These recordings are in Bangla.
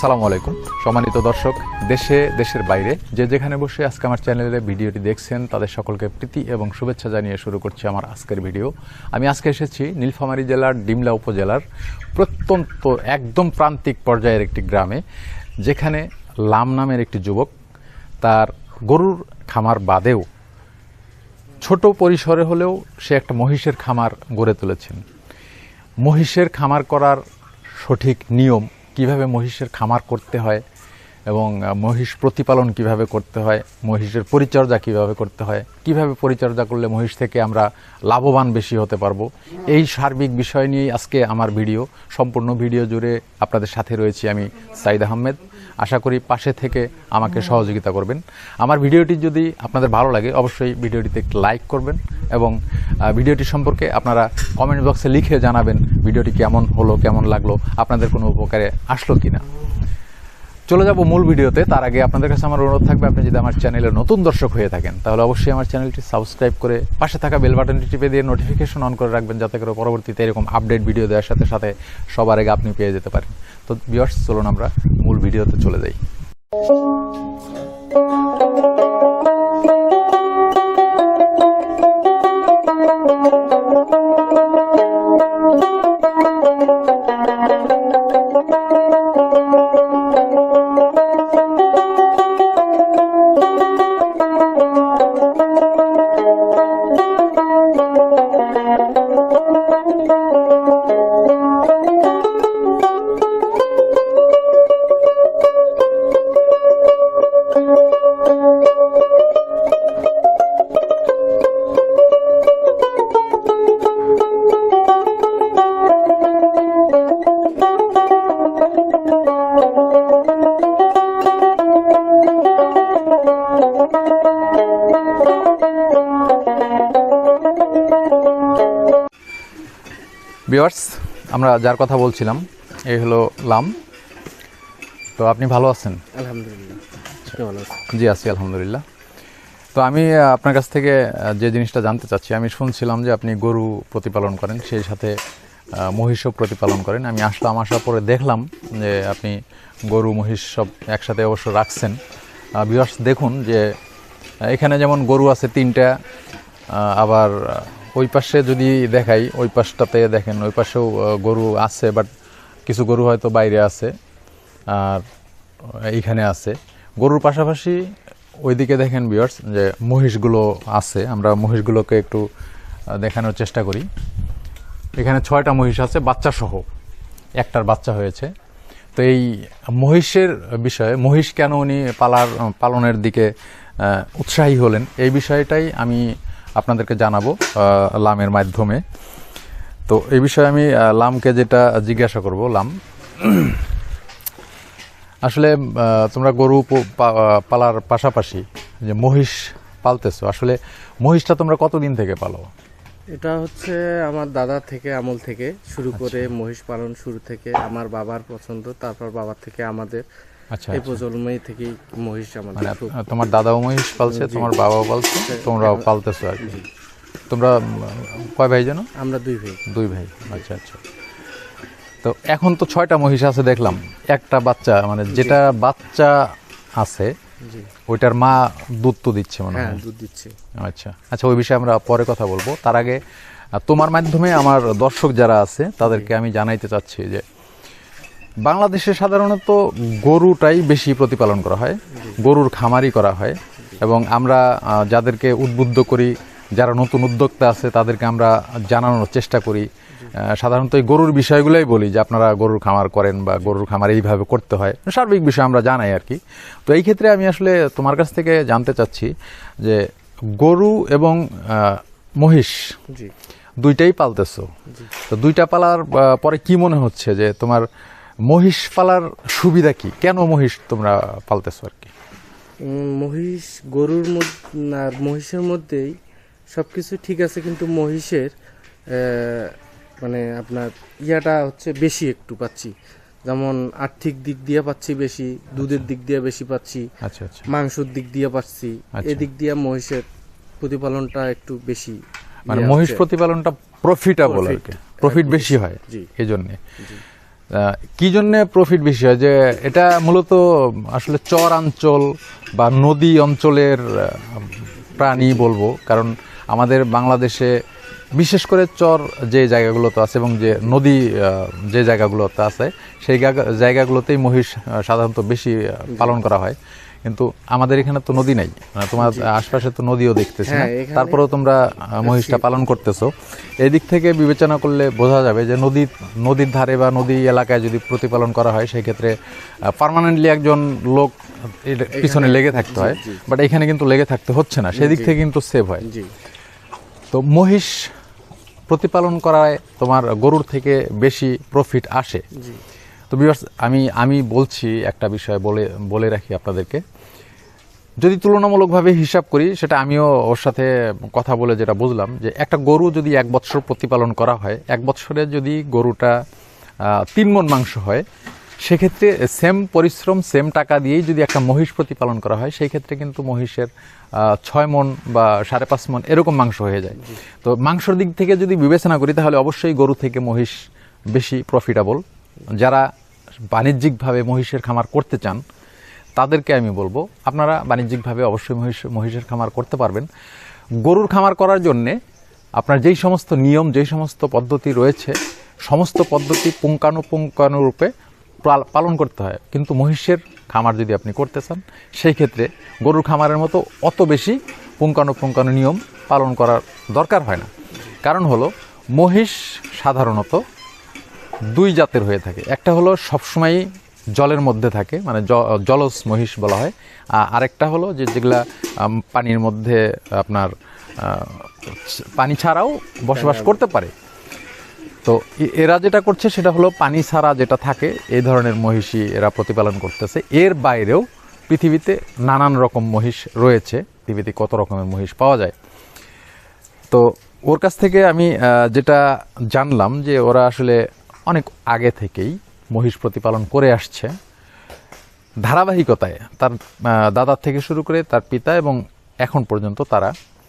আসসালামু আলাইকুম। সম্মানিত দর্শক, দেশে, দেশের বাইরে, যে যেখানে বসে আজকে আমার চ্যানেলে ভিডিওটি দেখছেন, তাদের সকলকে প্রীতি এবং শুভেচ্ছা জানিয়ে শুরু করছি আমার আজকের ভিডিও। আমি আজকে এসেছি নীলফামারী জেলার ডিমলা উপজেলার প্রত্যন্ত একদম প্রান্তিক পর্যায়ের একটি গ্রামে, যেখানে লাম নামের একটি যুবক তার গরুর খামার বাদেও ছোট পরিসরে হলেও সে একটা মহিষের খামার গড়ে তুলেছেন। মহিষের খামার করার সঠিক নিয়ম কীভাবে মহিষের খামার করতে হয় এবং মহিষ প্রতিপালন কীভাবে করতে হয়, মহিষের পরিচর্যা কীভাবে করতে হয়, কীভাবে পরিচর্যা করলে মহিষ থেকে আমরা লাভবান বেশি হতে পারব, এই সার্বিক বিষয় নিয়েই আজকে আমার ভিডিও। সম্পূর্ণ ভিডিও জুড়ে আপনাদের সাথে রয়েছি আমি সাইদ আহমেদ। আশা করি পাশে থেকে আমাকে সহযোগিতা করবেন। আমার ভিডিওটি যদি আপনাদের ভালো লাগে, অবশ্যই ভিডিওটিতে একটি লাইক করবেন এবং ভিডিওটি সম্পর্কে আপনারা কমেন্ট বক্সে লিখে জানাবেন ভিডিওটি কেমন হলো, কেমন লাগল, আপনাদের কোনো উপকারে আসলো কি না চলে যাব মূল ভিডিওতে। তার আগে আপনাদের কাছে আমার অনুরোধ থাকবে, আপনি যদি আমার চ্যানেলে নতুন দর্শক হয়ে থাকেন, তাহলে অবশ্যই আমার চ্যানেলটি সাবস্ক্রাইব করে পাশে থাকা বেল বাটনটি টিপে দিয়ে নোটিফিকেশন অন করে রাখবেন, যাতে করে পরবর্তীতে এরকম আপডেট ভিডিও দেওয়ার সাথে সাথে সবার আগে আপনি পেয়ে যেতে পারেন। তো বিয়ার্স চলুন আমরা মূল ভিডিওতে চলে যাই। বিয়ার্স আমরা যার কথা বলছিলাম এই হলো লাম। তো আপনি ভালো আছেন? আলহামদুলিল্লাহ। আছেন? জি আছি আলহামদুলিল্লাহ। তো আমি আপনার কাছ থেকে যে জিনিসটা জানতে চাচ্ছি আমি শুনছিলাম যে আপনি গরু প্রতিপালন করেন সেই সাথে মহিষও প্রতিপালন করেন। আমি আসলাম আসার পরে দেখলাম যে আপনি গরু মহিষ সব একসাথে অবশ্য রাখছেন। বিয়ার্স দেখুন যে এখানে যেমন গরু আছে তিনটা আবার ওই পাশে যদি দেখাই, ওই পাশটাতে দেখেন, ওই পাশেও গরু আছে, বাট কিছু গরু হয়তো বাইরে আছে, আর এইখানে আছে। গরুর পাশাপাশি ওইদিকে দেখেন বিয়ার্স যে মহিষগুলো আছে, আমরা মহিষগুলোকে একটু দেখানোর চেষ্টা করি। এখানে ছয়টা মহিষ আছে, বাচ্চা সহ। একটার বাচ্চা হয়েছে। তো এই মহিষের বিষয়ে, মহিষ কেন উনি পালার, পালনের দিকে উৎসাহী হলেন, এই বিষয়টাই আমি আপনাদেরকে জানাব লামের মাধ্যমে তো এই বিষয়ে আমি লামকে যেটা জিজ্ঞাসা করব লাম আসলে তোমরা গরু পালার পাশাপাশি যে মহিষ পালতেছো আসলে মহিষটা তোমরা কতদিন থেকে পালো এটা হচ্ছে আমার দাদা থেকে আমল থেকে শুরু আচ্ছা। করে মহিষ পালন শুরু থেকে আমার বাবার পছন্দ তারপর বাবার থেকে আমাদের এই আচ্ছা। প্রজন্মই থেকেই মহিষ আমাদের মানে তোমার দাদাও মহিষ পালছে তোমার বাবাও পালছে তোমরাও পালতেছো আর কি। তোমরা কয় ভাই জানো? আমরা দুই ভাই। দুই ভাই আচ্ছা আচ্ছা। তো এখন তো ছয়টা মহিষ আছে দেখলাম একটা বাচ্চা মানে যেটা বাচ্চা আছে ওইটার মা দুধ তো দিচ্ছে মনে হয়। দুধ দিচ্ছে। আচ্ছা আচ্ছা ওই বিষয়ে আমরা পরে কথা বলব। তার আগে তোমার মাধ্যমে আমার দর্শক যারা আছে তাদেরকে আমি জানাইতে চাচ্ছি যে বাংলাদেশে সাধারণত গরুটাই বেশি প্রতিপালন করা হয় গরুর খামারি করা হয় এবং আমরা যাদেরকে উদ্বুদ্ধ করি যারা নতুন উদ্যোক্তা আছে তাদেরকে আমরা জানানোর চেষ্টা করি। সাধারণত এই গরুর বিষয়গুলোই বলি যে আপনারা গরুর খামার করেন বা গরুর খামার এইভাবে করতে হয়। সার্বিক বিষয় আমরা জানাই আর কি। তো এই ক্ষেত্রে আমি আসলে তোমার কাছ থেকে জানতে চাচ্ছি যে গরু এবং মহিষ দুইটাই পালতেছো। তো দুইটা পালার পরে কি মনে হচ্ছে যে তোমার মহিষ পালার সুবিধা কি? কেন মহিষ তোমরা পালতেছো আর কি? মহিষ গরুর আর মহিষের মধ্যেই সবকিছু ঠিক আছে কিন্তু মহিষের মানে আপনার ইয়াটা হচ্ছে বেশি একটু পাচ্ছি। যেমন আর্থিক দিক দিয়ে পাচ্ছি বেশি দুধের দিক দিয়ে বেশি পাচ্ছি আচ্ছা আচ্ছা। মাংসর দিক দিয়ে পাচ্ছি আচ্ছা। এদিক দিয়ে মহিষের প্রতিপালনটা একটু বেশি মানে ইয়ে মহিষ প্রতিপালনটা প্রফিটেবল আর কি। প্রফিট বেশি হয়। এই জন্যে। কি জন্য প্রফিট বেশি হয়? যে এটা মূলত আসলে চর অঞ্চল বা নদী অঞ্চলের প্রাণী বলব। কারণ আমাদের বাংলাদেশে বিশেষ করে চর যে জায়গাগুলোতে আছে এবং যে নদী যে জায়গাগুলোতে আছে সেই জায়গা- জায়গাগুলোতেই মহিষ সাধারণত বেশি পালন করা হয়। কিন্তু আমাদের এখানে তো নদী নাই। তোমার আশপাশে তো নদীও দেখতেছি না। হ্যাঁ, তারপরেও তোমরা মহিষটা পালন করতেছো। এই দিক থেকে বিবেচনা করলে বোঝা যাবে যে নদী নদীর ধারে বা নদী এলাকায় যদি প্রতিপালন করা হয় সেই ক্ষেত্রে পার্মানেন্টলি একজন লোক এর পিছনে লেগে থাকতে হয়। বাট এখানে কিন্তু লেগে থাকতে হচ্ছে না। সেদিক থেকে কিন্তু সেভ হয়। তো মহিষ প্রতিপালন করায় তোমার গরুর থেকে বেশি প্রফিট আসে। তো বিভার্স আমি আমি বলছি একটা বিষয় বলে বলে রাখি আপনাদেরকে। যদি তুলনামূলকভাবে হিসাব করি সেটা আমিও ওর সাথে কথা বলে যেটা বুঝলাম যে একটা গরু যদি এক বছর প্রতিপালন করা হয় এক বছরে যদি গরুটা তিন মন মাংস হয় সেক্ষেত্রে সেম পরিশ্রম সেম টাকা দিয়েই যদি একটা মহিষ প্রতিপালন করা হয়, সেই ক্ষেত্রে কিন্তু মহিষের ছয় মন বা সাড়ে পাঁচ মন এরকম মাংস হয়ে যায়। তো মাংসর দিক থেকে যদি বিবেচনা করি, তাহলে অবশ্যই গরু থেকে মহিষ বেশি প্রফিটেবল যারা বাণিজ্যিকভাবে মহিষের খামার করতে চান, তাদেরকে আমি বলব, আপনারা বাণিজ্যিকভাবে অবশ্যই মহিষ, মহিষের খামার করতে পারবেন। গরুর খামার করার জন্যে আপনার যেই সমস্ত নিয়ম, যেই সমস্ত পদ্ধতি রয়েছে, সমস্ত পদ্ধতি পুঙ্খানুপুঙ্খানুরূপে পাল- পালন করতে হয়। কিন্তু মহিষের খামার যদি আপনি করতে চান সেই ক্ষেত্রে গরুর খামারের মতো অত বেশি পুঙ্খানুপুঙ্খানু নিয়ম পালন করার দরকার হয় না। কারণ হলো মহিষ সাধারণত দুই জাতের হয়ে থাকে। একটা হলো সবসময় জলের মধ্যে থাকে মানে জলজ মহিষ বলা হয়। আ- আরেকটা হলো যে যেগুলা পানির মধ্যে আপনার পানি ছাড়াও বসবাস করতে পারে। তো এরা যেটা করছে সেটা হলো পানি ছাড়া যেটা থাকে, এই ধরনের মহিষই এরা প্রতিপালন করতেছে। এর বাইরেও পৃথিবীতে নানান রকম মহিষ রয়েছে, পৃথিবীতে কত রকমের মহিষ পাওয়া যায়। তো ওর কাছ থেকে আমি যেটা জানলাম যে ওরা আসলে অনেক আগে থেকেই মহিষ প্রতিপালন করে আসছে। ধারাবাহিকতায় তার দাদার থেকে শুরু করে তার পিতা এবং এখন পর্যন্ত তারা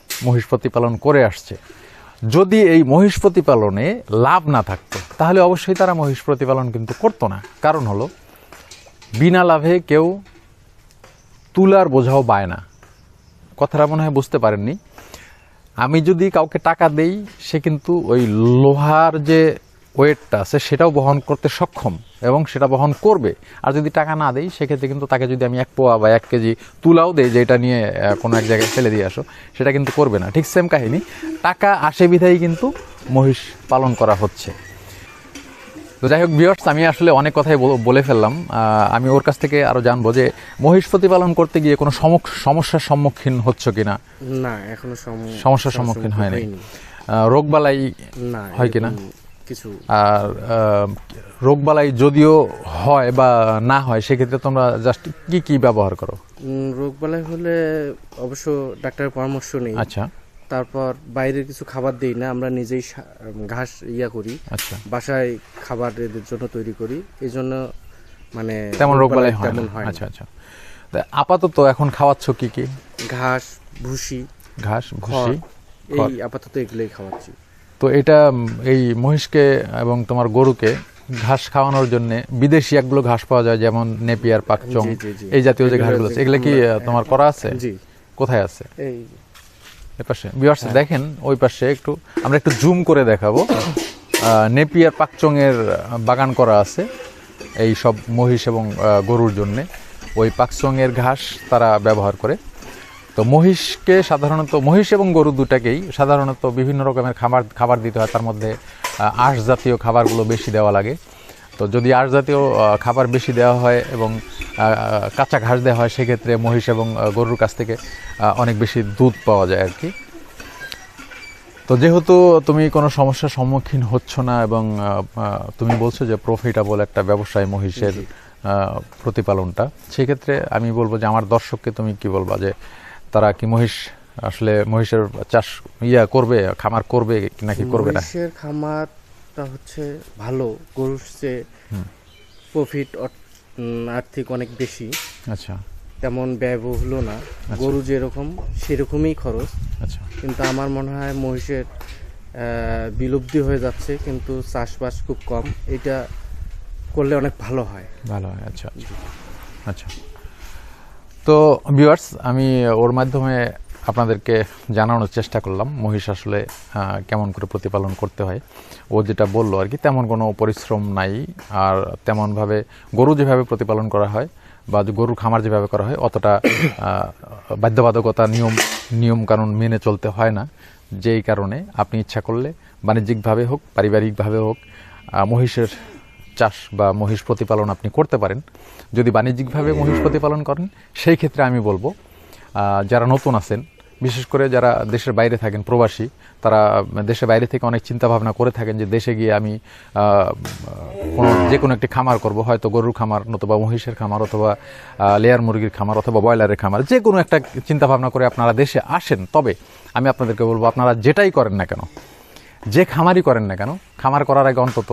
মহিষ প্রতিপালন করে আসছে। যদি এই মহিষ প্রতিপালনে লাভ না থাকতো, তাহলে অবশ্যই তারা মহিষ প্রতিপালন কিন্তু করতো না। কারণ হলো, বিনা লাভে কেউ তুলার বোঝাও পায় না। কথাটা মনে হয় বুঝতে পারেননি। আমি যদি কাউকে টাকা দেই, সে কিন্তু ওই লোহার যে ওয়েটটা আছে, সেটাও বহন করতে সক্ষম। এবং সেটা বহন করবে। আর যদি টাকা না দেই সেক্ষেত্রে কিন্তু তাকে যদি আমি এক পোয়া বা এক কেজি তুলাও দেই যে এটা নিয়ে কোনো এক জায়গায় ফেলে দিয়ে আসো সেটা কিন্তু করবে না। ঠিক সেম কাহিনী। টাকা আসে বিধাই কিন্তু মহিষ পালন করা হচ্ছে। তো যাই হোক বিয়ার্স আমি আসলে অনেক কথাই বলে ফেললাম। আহ, আমি ওর কাছ থেকে আরও জানব যে মহিষ প্রতিপালন করতে গিয়ে কোনো সমস্যার সম্মুখীন হচ্ছে কিনা? না এখনও সমস্যার সম্মুখীন হয় হয়নি। রোগবালাই হয় কিনা? কিছু আর রোগবালাই যদিও হয় বা না হয় সেক্ষেত্রে তোমরা জাস্ট কি কি ব্যবহার করো? রোগবালাই হলে অবশ্য ডাক্তারের পরামর্শ নেই। আচ্ছা। তারপর বাইরের কিছু খাবার দিই না আমরা নিজেই ঘাস ইয়া করি। আচ্ছা। বাসায় খাবার এদের জন্য তৈরি করি। এই জন্য মানে তেমন রোগবালাই হয় আচ্ছা আচ্ছা। তা আপাতত এখন খাওয়াচ্ছ কি কি? ঘাস ভুসি ঘাস ভুসি এই আপাতত এগুলোই খাওয়াচ্ছি। তো এটা এই মহিষকে এবং তোমার গরুকে ঘাস খাওয়ানোর জন্য বিদেশি একগুলো ঘাস পাওয়া যায় যেমন নেপিয়ার পাকচং। এই জাতীয় যে ঘাসগুলো আছে। এগুলো কি তোমার করা আছে? কোথায় আছে? এই এ পাশে। বিয়ার্স দেখেন ওই পাশে একটু আমরা একটু জুম করে দেখাবো। নেপিয়ার পাকচং এর বাগান করা আছে এই সব মহিষ এবং গরুর জন্য। ওই পাকচং এর ঘাস তারা ব্যবহার করে। তো মহিষকে সাধারণত মহিষ এবং গরু দুটাকেই সাধারণত বিভিন্ন রকমের খাবার খাবার দিতে হয় তার মধ্যে আঁশ জাতীয় খাবারগুলো বেশি দেওয়া লাগে। তো যদি আঁশ জাতীয় খাবার বেশি দেওয়া হয় এবং কাঁচা ঘাস দেওয়া হয় সেক্ষেত্রে মহিষ এবং গরুর কাছ থেকে অনেক বেশি দুধ পাওয়া যায় আর কি তো যেহেতু তুমি কোনো সমস্যার সম্মুখীন হচ্ছ না এবং তুমি বলছো যে প্রফিটেবল একটা ব্যবসায় মহিষের প্রতিপালনটা সেক্ষেত্রে আমি বলব যে আমার দর্শককে তুমি কি বলবা যে তারা কি মহিষ আসলে মহিষের চাষ ইয়া করবে খামার করবে নাকি করবে না? মহিষের খামারটা হচ্ছে ভালো গরুর চেয়ে প্রফিট আর্থিক অনেক বেশি। আচ্ছা। তেমন ব্যয়বহুল না। গরু যেরকম সেরকমই খরচ। আচ্ছা। কিন্তু আমার মনে হয় মহিষের বিলুপ্তি হয়ে যাচ্ছে কিন্তু চাষবাস খুব কম। এটা করলে অনেক ভালো হয়। ভালো হয় আচ্ছা আচ্ছা। তো ভিউয়ার্স আমি ওর মাধ্যমে আপনাদেরকে জানানোর চেষ্টা করলাম, মহিষ আসলে কেমন করে প্রতিপালন করতে হয়। ও যেটা বলল আর কি, তেমন কোনো পরিশ্রম নাই, আর তেমনভাবে গরু যেভাবে প্রতিপালন করা হয় বা গরুর খামার যেভাবে করা হয়, অতটা বাধ্যবাধকতা নিয়ম নিয়ম কানুন মেনে চলতে হয় না। যেই কারণে আপনি ইচ্ছা করলে বাণিজ্যিকভাবে হোক, পারিবারিকভাবে হোক মহিষের চাষ বা মহিষ প্রতিপালন আপনি করতে পারেন। যদি বাণিজ্যিকভাবে মহিষ প্রতিপালন করেন, সেই ক্ষেত্রে আমি বলব যারা নতুন আছেন বিশেষ করে যারা দেশের বাইরে থাকেন, প্রবাসী, তারা দেশের বাইরে থেকে অনেক চিন্তা ভাবনা করে থাকেন যে দেশে গিয়ে আমি কোনো যে কোনো একটি খামার করব। হয়তো গরুর খামার নতুবা মহিষের খামার অথবা লেয়ার মুরগির খামার অথবা ব্রয়লারের খামার যে কোনো একটা চিন্তা ভাবনা করে আপনারা দেশে আসেন। তবে আমি আপনাদেরকে বলব, আপনারা যেটাই করেন না কেন, যে খামারই করেন না কেন, খামার করার আগে অন্তত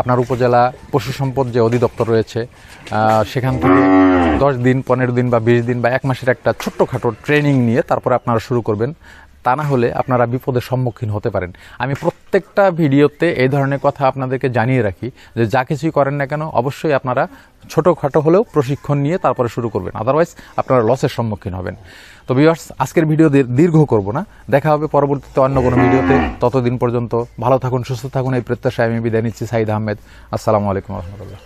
আপনার উপজেলা পশু সম্পদ যে অধিদপ্তর রয়েছে সেখান থেকে দশ দিন, পনেরো দিন বা বিশ দিন বা এক মাসের একটা ছোট্টখাটো ট্রেনিং নিয়ে তারপরে আপনারা শুরু করবেন। তা না হলে আপনারা বিপদের সম্মুখীন হতে পারেন। আমি প্রত্যেকটা ভিডিওতে এই ধরনের কথা আপনাদেরকে জানিয়ে রাখি যে যা কিছুই করেন না কেন, অবশ্যই আপনারা ছোটোখাটো হলেও প্রশিক্ষণ নিয়ে তারপরে শুরু করবেন। আদারওয়াইজ আপনারা লসের সম্মুখীন হবেন। তো ভিউয়ার্স আজকের ভিডিও দীর- দীর্ঘ করব না। দেখা হবে পরবর্তীতে অন্য কোনো ভিডিওতে ততদিন পর্যন্ত ভালো থাকুন, সুস্থ থাকুন। এই প্রত্যাশায় আমি বিদায় নিচ্ছি সাইদ আহমেদ। আসসালামু আলাইকুম রহমতুল্লাহ।